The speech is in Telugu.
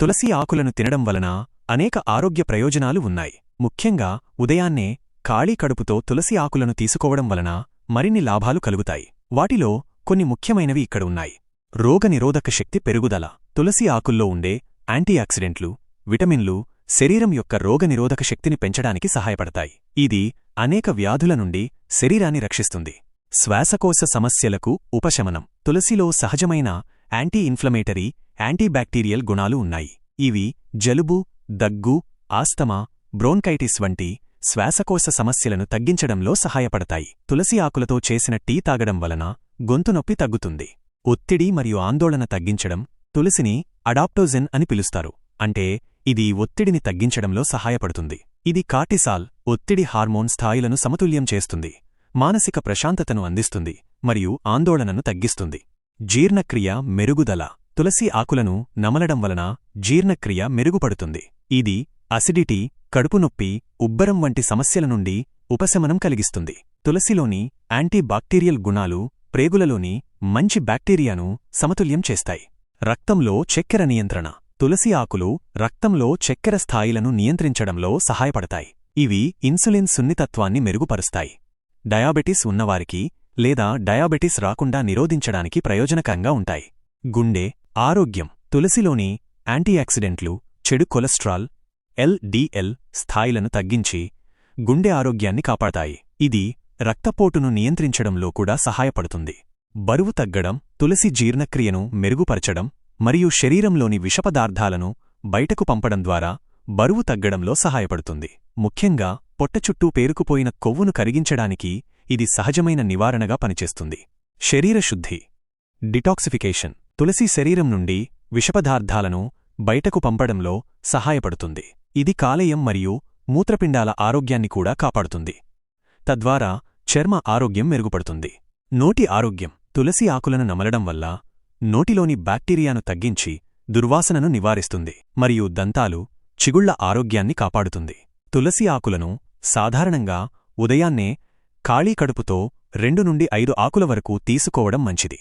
తులసి ఆకులను తినడం వలన అనేక ఆరోగ్య ప్రయోజనాలు ఉన్నాయి. ముఖ్యంగా ఉదయాన్నే ఖాళీ కడుపుతో తులసి ఆకులను తీసుకోవడం వలన మరిన్ని లాభాలు కలుగుతాయి. వాటిలో కొన్ని ముఖ్యమైనవి ఇక్కడ ఉన్నాయి. రోగనిరోధక శక్తి పెరుగుదల. తులసి ఆకుల్లో ఉండే యాంటీఆక్సిడెంట్లు విటమిన్లు శరీరం యొక్క రోగనిరోధక శక్తిని పెంచడానికి సహాయపడతాయి. ఇది అనేక వ్యాధుల నుండి శరీరాన్ని రక్షిస్తుంది. శ్వాసకోశ సమస్యలకు ఉపశమనం. తులసిలో సహజమైన యాంటీ ఇన్ఫ్లమేటరీ యాంటీబ్యాక్టీరియల్ గుణాలు ఉన్నాయి. ఇవి జలుబు దగ్గు ఆస్తమా బ్రోన్కైటిస్ వంటి శ్వాసకోశ సమస్యలను తగ్గించడంలో సహాయపడతాయి. తులసి ఆకులతో చేసిన టీ తాగడం వలన గొంతు నొప్పి తగ్గుతుంది. ఒత్తిడి మరియు ఆందోళన తగ్గించడం తులసిని అడాప్టోజెన్ అని పిలుస్తారు. అంటే ఇది ఒత్తిడిని తగ్గించడంలో సహాయపడుతుంది. ఇది కార్టిసాల్ ఒత్తిడి హార్మోన్ స్థాయిలను సమతుల్యం చేస్తుంది. మానసిక ప్రశాంతతను అందిస్తుంది మరియు ఆందోళనను తగ్గిస్తుంది. జీర్ణక్రియ మెరుగుదల. తులసి ఆకులను నమలడం వలన జీర్ణక్రియ మెరుగుపడుతుంది. ఇది అసిడిటీ కడుపునొప్పి ఉబ్బరం వంటి సమస్యల నుండి ఉపశమనం కలిగిస్తుంది. తులసిలోని యాంటీబాక్టీరియల్ గుణాలు ప్రేగులలోని మంచి బ్యాక్టీరియాను సమతుల్యం చేస్తాయి. రక్తంలో చక్కెర నియంత్రణ. తులసి ఆకులు రక్తంలో చక్కెర స్థాయిలను నియంత్రించడంలో సహాయపడతాయి. ఇవి ఇన్సులిన్ సున్నితత్వాన్ని మెరుగుపరుస్తాయి. డయాబెటిస్ ఉన్నవారికి లేదా డయాబెటిస్ రాకుండా నిరోధించడానికి ప్రయోజనకంగా ఉంటాయి. గుండె ఆరోగ్యం తులసిలోని యాంటీయాక్సిడెంట్లు చెడు కొలెస్ట్రాల్ ఎల్డిఎల్ స్థాయిలను తగ్గించి గుండె ఆరోగ్యాన్ని కాపాడతాయి. ఇది రక్తపోటును నియంత్రించడంలో కూడా సహాయపడుతుంది. బరువు తగ్గడం తులసి జీర్ణక్రియను మెరుగుపరచడం మరియు శరీరంలోని విషపదార్థాలను బయటకు పంపడం ద్వారా బరువు తగ్గడంలో సహాయపడుతుంది. ముఖ్యంగా పొట్ట చుట్టూ పేరుకుపోయిన కొవ్వును కరిగించడానికి ఇది సహజమైన నివారణగా పనిచేస్తుంది. శరీర శుద్ధి డిటాక్సిఫికేషన్. తులసి శరీరం నుండి విషపదార్థాలను బయటకు పంపడంలో సహాయపడుతుంది. ఇది కాలేయం మరియు మూత్రపిండాల ఆరోగ్యాన్ని కూడా కాపాడుతుంది. తద్వారా చర్మ ఆరోగ్యం మెరుగుపడుతుంది. నోటి ఆరోగ్యం. తులసి ఆకులను నమలడం వల్ల నోటిలోని బ్యాక్టీరియాను తగ్గించి దుర్వాసనను నివారిస్తుంది మరియు దంతాలు చిగుళ్ళ ఆరోగ్యాన్ని కాపాడుతుంది. తులసి ఆకులను సాధారణంగా ఉదయాన్నే ఖాళీ కడుపుతో రెండు నుండి ఐదు ఆకుల వరకు తీసుకోవడం మంచిది.